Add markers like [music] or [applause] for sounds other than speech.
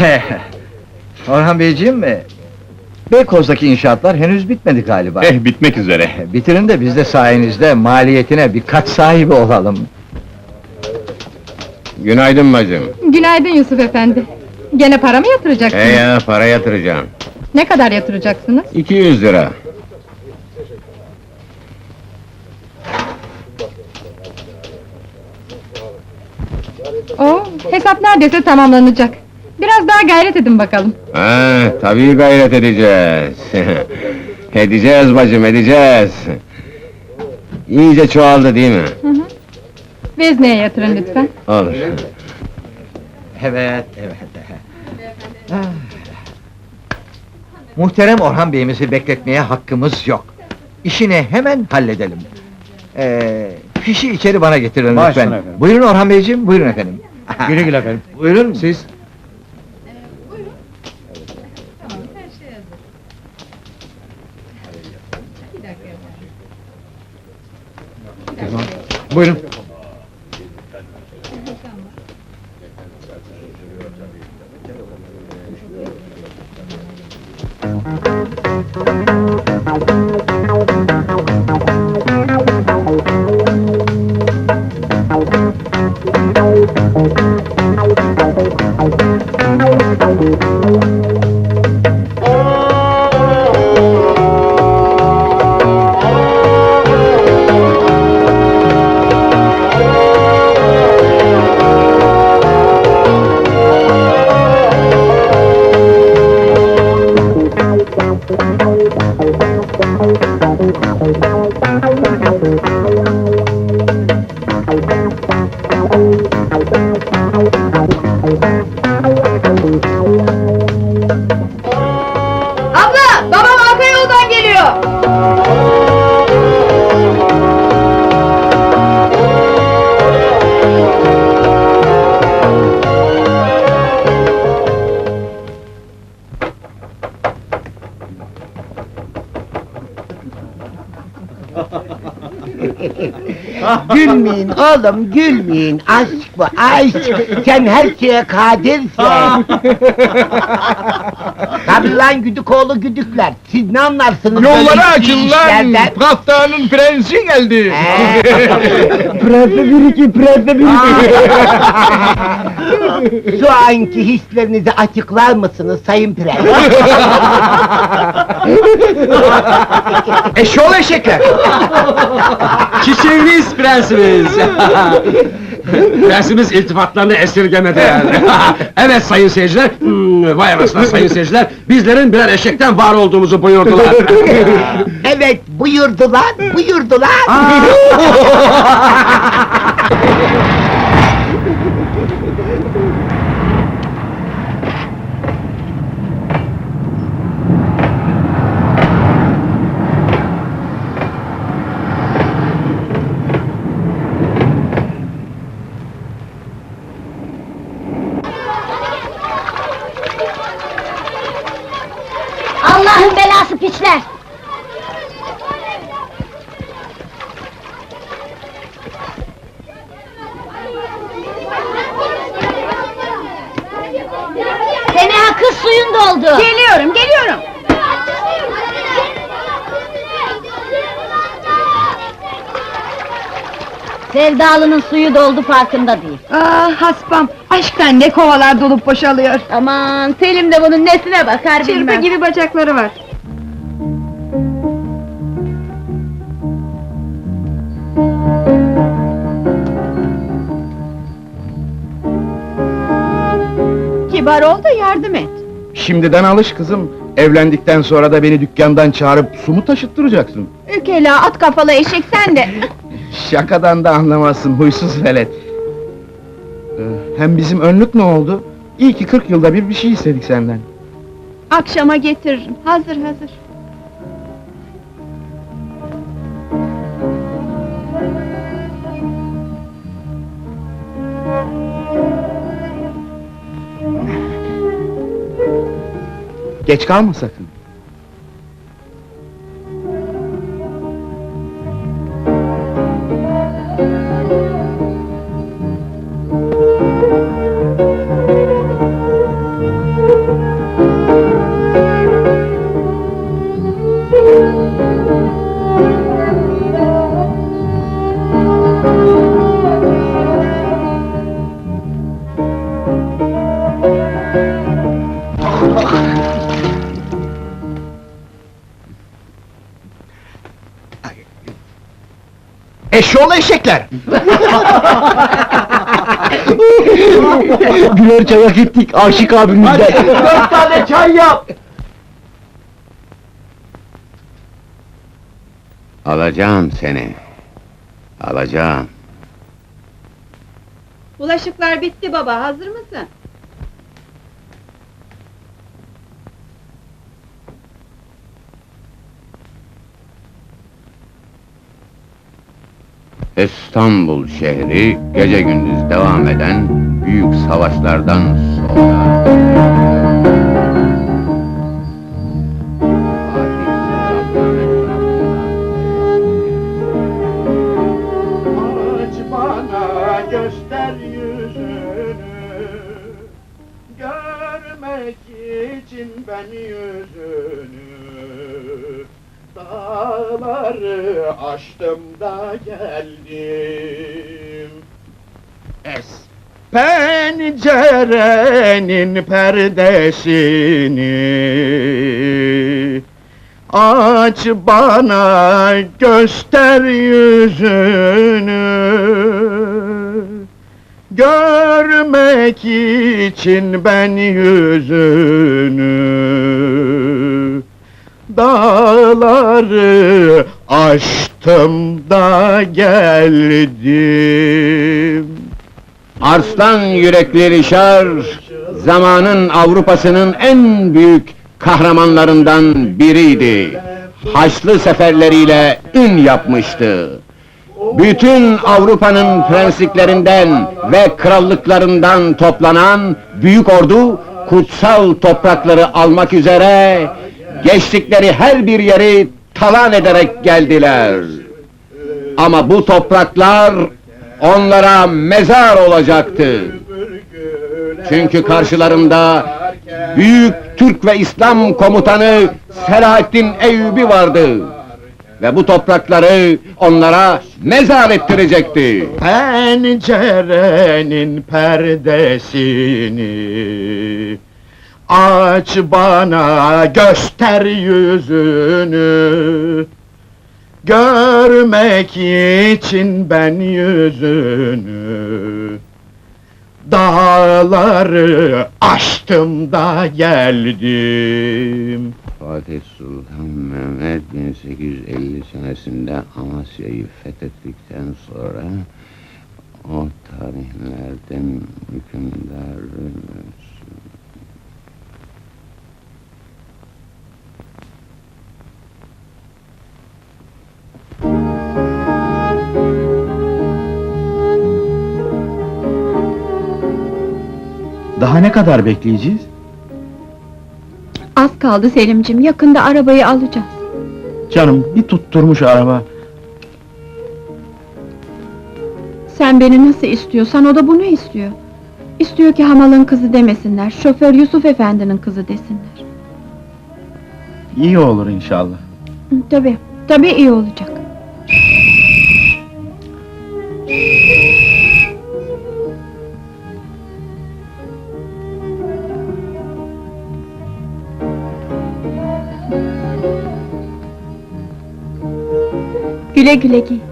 [laughs] Orhan Beyciğim mi? Beykoz'daki inşaatlar henüz bitmedi galiba. Eh, bitmek üzere. Bitirin de biz de sayenizde maliyetine bir kat sahibi olalım. Günaydın bacım. Günaydın Yusuf efendi. Gene para mı yatıracaksınız? He ya, para yatıracağım. Ne kadar yatıracaksınız? 200 lira. Oo, hesap neredeyse tamamlanacak. Biraz daha gayret edin bakalım. Ha, tabii gayret edeceğiz. [laughs] edeceğiz bacım, edeceğiz. İyice çoğaldı değil mi? Hı hı. Vezneye yatırın lütfen. Olur. Evet, evet. Ah. Muhterem Orhan Bey'imizi bekletmeye hakkımız yok. İşini hemen halledelim. Ee, fişi içeri bana getirin lütfen. efendim. Buyurun Orhan Beyciğim, buyurun efendim. Güle güle efendim. Buyurun. Siz? Buyurun. [laughs] Gülmeyin oğlum, gülmeyin. Aşk bu, aşk. Sen her şeye kadirsin. [laughs] Tabii lan güdük oğlu güdükler. Siz ne anlarsınız böyle Yolları ciddi açın lan! işlerden? Kaftanın prensi geldi! Ee, [laughs] Prens'e bir iki, prens'e bir iki. Şu anki hislerinizi açıklar mısınız sayın prens? Eşol eşekler! Çiçeğimiz prensimiz! [laughs] Prensimiz iltifatlarını esirgemedi yani. [laughs] evet sayın seyirciler, hmm, vay anasını sayın seyirciler, bizlerin birer eşekten var olduğumuzu buyurdular. [laughs] evet, buyurdular, buyurdular. Belası piçler! Seniha kız suyun doldu! Geliyorum, geliyorum! Sevdalının suyu doldu farkında değil. Ah haspam, aşktan ne kovalar dolup boşalıyor. Aman Selim de bunun nesine bakar Çırpı bilmem. gibi bacakları var. Kibar ol da yardım et. Şimdiden alış kızım. Evlendikten sonra da beni dükkandan çağırıp su mu taşıttıracaksın? Ükela at kafalı eşek sen de. [laughs] Şakadan da anlamazsın huysuz velet. Ee, Hem bizim önlük ne oldu? İyi ki 40 yılda bir bir şey istedik senden. Akşama getiririm, hazır hazır. Geç kalma sakın. Eşşoğlu eşekler! [laughs] Güler çaya gittik Aşık abimizden. Dört tane çay yap! Alacağım seni. Alacağım. Bulaşıklar bitti baba, hazır mısın? İstanbul şehri gece gündüz devam eden büyük savaşlardan sonra... Ben yüzünü Dağları aştım da geldim. Es pencerenin perdesini Aç bana göster yüzünü. Görmek için ben yüzünü Dağları aştım da geldim Arslan yürekli Rişar, zamanın Avrupa'sının en büyük kahramanlarından biriydi. Haçlı seferleriyle ün yapmıştı. Bütün Avrupa'nın prensliklerinden ve krallıklarından toplanan büyük ordu, kutsal toprakları almak üzere, geçtikleri her bir yeri talan ederek geldiler. Ama bu topraklar onlara mezar olacaktı. Çünkü karşılarında büyük Türk ve İslam komutanı Selahaddin Eyyubi vardı. Ve bu toprakları onlara mezar ettirecekti. Pencerenin perdesini Aç bana göster yüzünü. Görmek için ben yüzünü. Dağları aştım da geldim. Fatih Sultan Mehmet 1850 senesinde Amasya'yı fethettikten sonra o tarihlerden hükümdar Daha ne kadar bekleyeceğiz? Az kaldı Selimcim, yakında arabayı alacağız. Canım bir tutturmuş araba. Sen beni nasıl istiyorsan o da bunu istiyor. İstiyor ki hamalın kızı demesinler, şoför Yusuf Efendi'nin kızı desinler. İyi olur inşallah. Hı, Tabii, tabii iyi olacak. Güle güle giy.